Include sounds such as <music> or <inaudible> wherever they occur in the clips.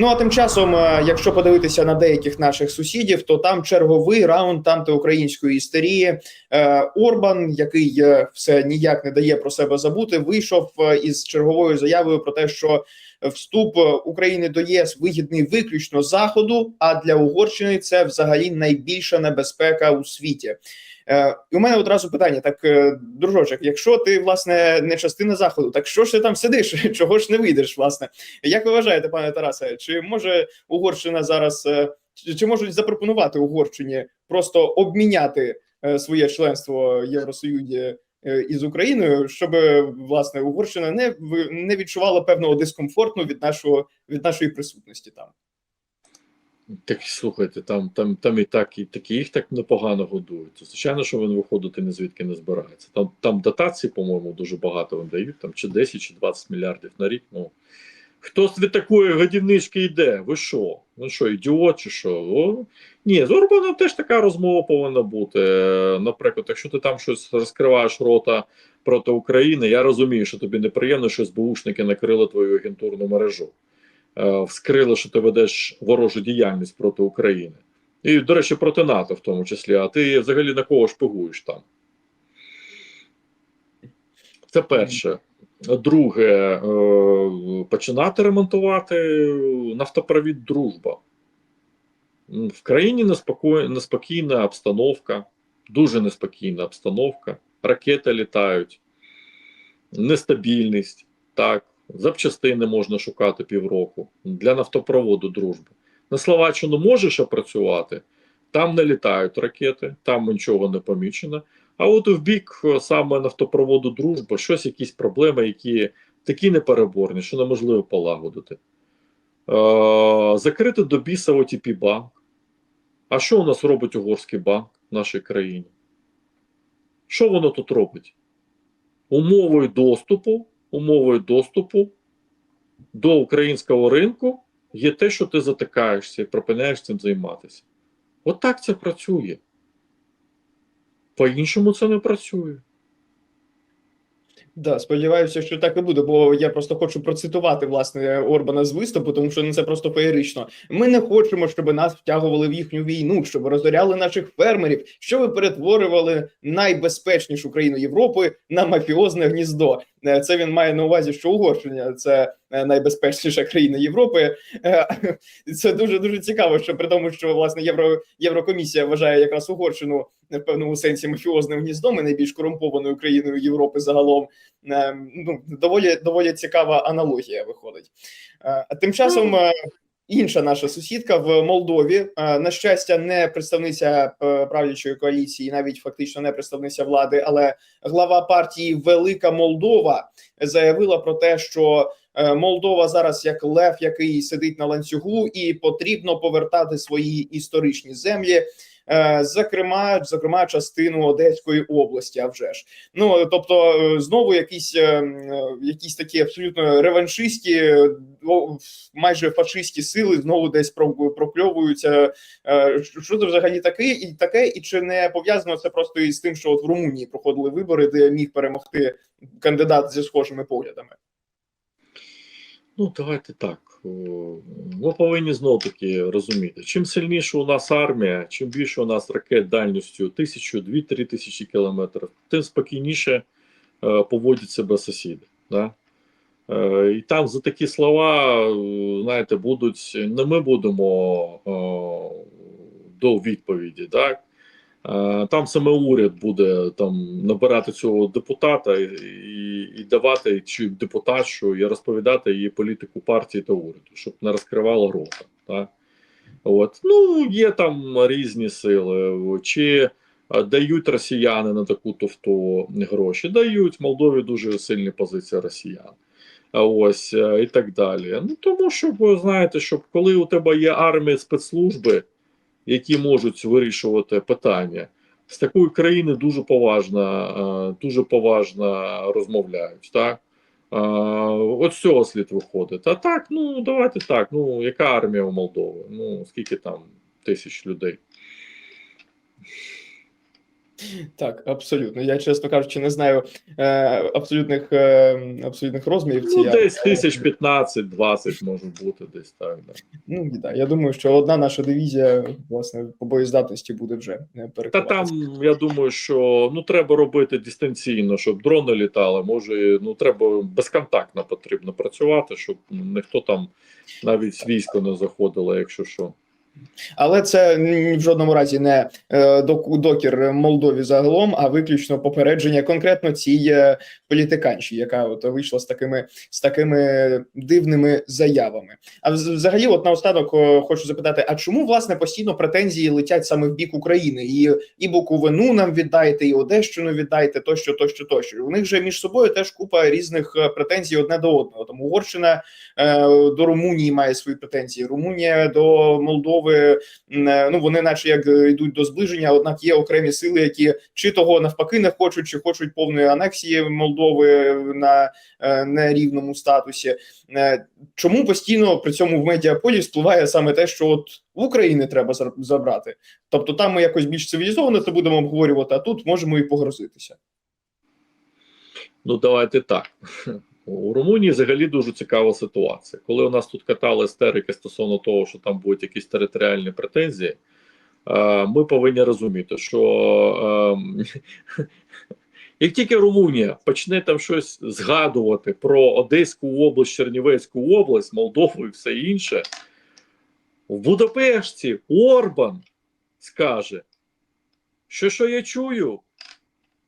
Ну а тим часом, е, якщо подивитися на деяких наших сусідів, то там черговий раунд антиукраїнської істерії. Е, Орбан, який е, все ніяк не дає про себе забути, вийшов із черговою заявою про те, що вступ е, України до ЄС вигідний виключно заходу. А для Угорщини це взагалі найбільша небезпека у світі. Е, і у мене одразу питання: так, е, дружочок, якщо ти власне не частина заходу, так що ж ти там сидиш? <laughs> Чого ж не вийдеш? Власне, як ви вважаєте, пане Тарасе, чи може Угорщина зараз чи, можуть запропонувати Угорщині просто обміняти своє членство в Євросоюзі? Е, Із Україною, щоб власне Угорщина не не відчувала певного дискомфорту від нашого від нашої присутності там. Так слухайте, там, там, там і так, і такі їх так непогано годують. Звичайно, що він виходити ні звідки не збирається. Там, там дотації, по-моєму, дуже багато вони дають, там чи 10, чи 20 мільярдів на рік. Ну, хто від такої годівнички йде? Ви що? Ви що, ідіот чи що? О, ні, з Орбаном теж така розмова повинна бути. Наприклад, якщо ти там щось розкриваєш рота проти України, я розумію, що тобі неприємно, що СБУшники накрили твою агентурну мережу. Е, вскрили, що ти ведеш ворожу діяльність проти України. І, до речі, проти НАТО в тому числі. А ти взагалі на кого шпигуєш там? Це перше. Друге, е, починати ремонтувати нафтопровід дружба. В країні неспокій, неспокійна обстановка, дуже неспокійна обстановка. Ракети літають, нестабільність. Так, запчастини можна шукати півроку для нафтопроводу дружби. На Словаччину можеш опрацювати, там не літають ракети, там нічого не помічено. А от в бік е, саме нафтопроводу дружба, щось, якісь проблеми, які такі непереборні, що неможливо полагодити. Е, закрити до біса ОТП банк. А що у нас робить угорський банк в нашій країні? Що воно тут робить? Умовою доступу, умовою доступу до українського ринку є те, що ти затикаєшся і припиняєш цим займатися. От так це працює. По-іншому це не працює. Да, сподіваюся, що так і буде, бо я просто хочу процитувати власне Орбана з виступу, тому що ну, це просто феєрично. Ми не хочемо, щоб нас втягували в їхню війну, щоб розоряли наших фермерів, щоб перетворювали найбезпечнішу країну Європи на мафіозне гніздо. Е, Це він має на увазі, що Угорщина це найбезпечніша країна Європи. Е, Це дуже дуже цікаво, що при тому, що власне Євро Єврокомісія вважає якраз Угорщину в певному сенсі мафіозним гніздом і найбільш корумпованою країною Європи загалом. Е, ну, доволі доволі цікава аналогія виходить. Е, тим часом е, інша наша сусідка в Молдові, е, на щастя, не представниця е, правлячої коаліції, навіть фактично не представниця влади, але глава партії Велика Молдова заявила про те, що е, Молдова зараз як лев, який сидить на ланцюгу, і потрібно повертати свої історичні землі. е, Зокрема, зокрема, частину Одеської області, а вже ж ну тобто, е, знову якісь е, е, якісь такі абсолютно реваншистські, е, майже фашистські сили знову десь про- прокльовуються. Е, Що це взагалі таке, і таке, і чи не пов'язано це просто із тим, що от в Румунії проходили вибори, де міг перемогти кандидат зі схожими поглядами? Ну, давайте так. Ми повинні знов таки розуміти, чим сильніша у нас армія, чим більше у нас ракет дальністю тисячу, дві-три тисячі кілометрів, тим спокійніше е, поводять себе сусіди. Да? Е, і там за такі слова, е, знаєте, будуть не ми будемо е, до відповіді. Так? Е, Там саме уряд буде там набирати цього депутата і, і, давати чи депутатшу і розповідати її політику партії та уряду, щоб не розкривало рота. От. Ну, є там різні сили. Чи е, дають росіяни на таку тофту гроші? Дають. Молдові дуже сильні позиції росіян. Ось е, і так далі. Ну тому що ви знаєте, щоб коли у тебе є армія спецслужби, які можуть вирішувати питання. З такої країни дуже поважно, е, дуже поважно розмовляють. Так? Е, От з цього слід виходить. А так, ну давайте так. Ну, яка армія у Молдови? Ну, скільки там тисяч людей? Так, абсолютно. Я, чесно кажучи, не знаю е, абсолютних, е, абсолютних розмірів. Ну, цієї, десь тисяч 15-20 може бути десь так. Да. Ну, да. Я думаю, що одна наша дивізія, власне, по боєздатності буде вже е, Та там я думаю, що ну треба робити дистанційно, щоб дрони літали. Може, ну треба безконтактно потрібно працювати, щоб ніхто там навіть з війська не заходило, якщо що. Але це в жодному разі не е, докір Молдові загалом, а виключно попередження конкретно цій е, політиканші, яка от вийшла з такими з такими дивними заявами. А взагалі, от наостанок хочу запитати: а чому власне постійно претензії летять саме в бік України? І і Буковину нам віддайте, і Одещину віддайте, тощо, тощо, тощо. У них же між собою теж купа різних е, претензій одне до одного. Тому Угорщина до Румунії має свої претензії. Румунія до Молдови. Е, Ну вони, наче як е, йдуть до зближення, однак є окремі сили, які чи того навпаки не хочуть, чи хочуть повної анексії Молдови на е, нерівному статусі. Чому постійно при цьому в медіаполі спливає саме те, що от в Україні треба забрати? Тобто там ми якось більш цивілізовано це будемо обговорювати, а тут можемо і погрозитися. Ну, давайте так. У Румунії взагалі дуже цікава ситуація. Коли у нас тут катали істерики стосовно того, що там будуть якісь територіальні претензії, е, ми повинні розуміти, що е, <laughs> як тільки Румунія почне там щось згадувати про Одеську область, Чернівецьку область, Молдову і все інше, в Будапешті Орбан скаже, що що я чую,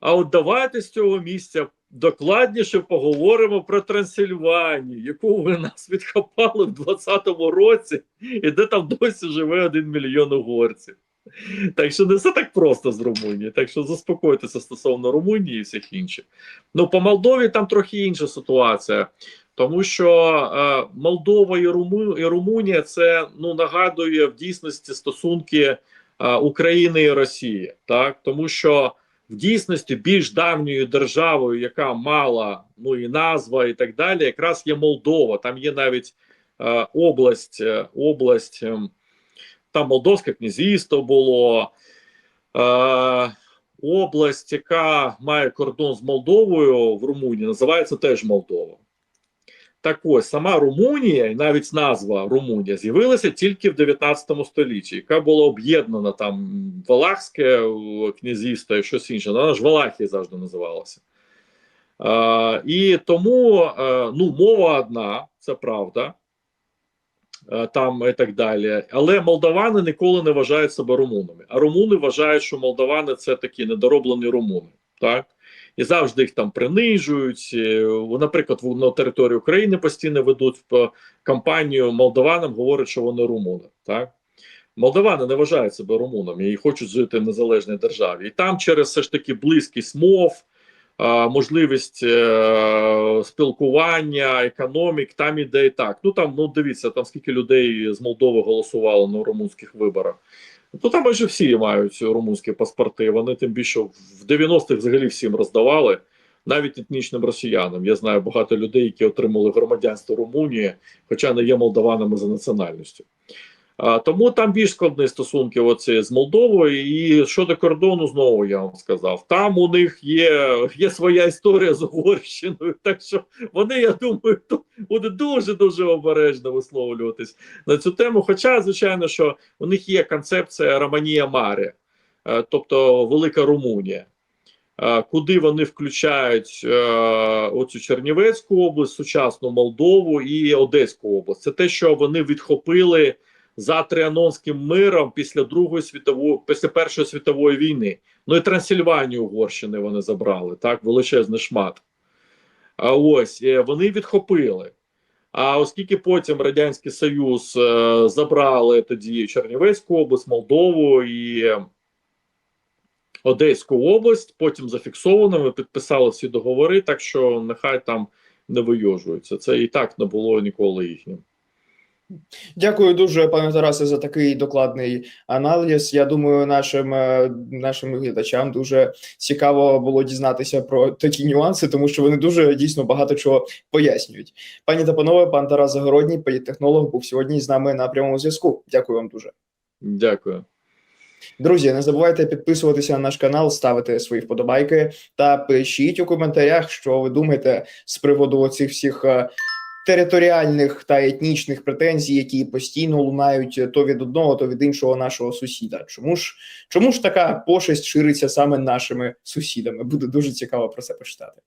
а от давайте з цього місця докладніше поговоримо про Трансильванію, яку ви нас відхопали в 2020 році, і де там досі живе один мільйон угорців. Так що не все так просто з Румунії. Так що заспокойтеся стосовно Румунії і всіх інших. Ну, по Молдові там трохи інша ситуація. Тому що е, Молдова і, Руму, і Румунія це ну нагадує в дійсності стосунки е, України і Росії, так тому що в дійсності більш давньою державою, яка мала ну і назва, і так далі, якраз є Молдова. Там є навіть е, область, е, область е, там Молдовське князівство було. Е, область, яка має кордон з Молдовою в Румунії, називається теж Молдова. Так ось сама Румунія, і навіть назва Румунія, з'явилася тільки в 19 столітті, яка була об'єднана там Валахське князівство і щось інше. Вона ж Валахія завжди називалася. Е, і тому е, ну, мова одна, це правда. Е, Там і так далі, але молдавани ніколи не вважають себе румунами. А румуни вважають, що молдавани це такі недороблені румуни, так і завжди їх там принижують. Е, Наприклад, на території України постійно ведуть е, кампанію молдаванам, говорять, що вони румуни. Так молдавани не вважають себе румунами і хочуть жити в незалежній державі. І там через все ж таки близькість мов. е, Можливість спілкування, економік, там іде і так. Ну там, ну дивіться, там скільки людей з Молдови голосувало на румунських виборах. Ну там майже всі мають румунські паспорти. Вони тим більше в 90-х взагалі всім роздавали, навіть етнічним росіянам. Я знаю багато людей, які отримали громадянство Румунії, хоча не є молдаванами за національністю. Тому там більш складні стосунки оці з Молдовою. І щодо кордону, знову я вам сказав, там у них є, є своя історія з Угорщиною. Так що вони, я думаю, то будуть дуже дуже обережно висловлюватись на цю тему. Хоча, звичайно, що у них є концепція Романія Маре, е, тобто Велика Румунія. е, Куди вони включають е, оцю Чернівецьку область, сучасну Молдову і Одеську область. Це те, що вони відхопили за Тріанонським миром після Другої світової, після Першої світової війни. Ну і Трансильванію Угорщини вони забрали, так, величезний шмат. А ось е, вони відхопили. А оскільки потім Радянський Союз е, забрали тоді Чернівецьку область, Молдову і Одеську область, потім зафіксовано, ми підписали всі договори, так що нехай там не вийожуються. Це і так не було ніколи їхнім. Дякую дуже, пане Тарасе, за такий докладний аналіз. Я думаю, нашим е, нашим глядачам дуже цікаво було дізнатися про такі нюанси, тому що вони дуже дійсно багато чого пояснюють. Пані та панове, пан Тарас Загородній, політтехнолог, був сьогодні з нами на прямому зв'язку. Дякую вам дуже. Дякую. Друзі, не забувайте підписуватися на наш канал, ставити свої вподобайки та пишіть у коментарях, що ви думаєте з приводу цих всіх е, територіальних та етнічних претензій, які постійно лунають то від одного, то від іншого нашого сусіда. Чому ж чому ж така пошесть шириться саме нашими сусідами? Буде дуже цікаво про це почитати.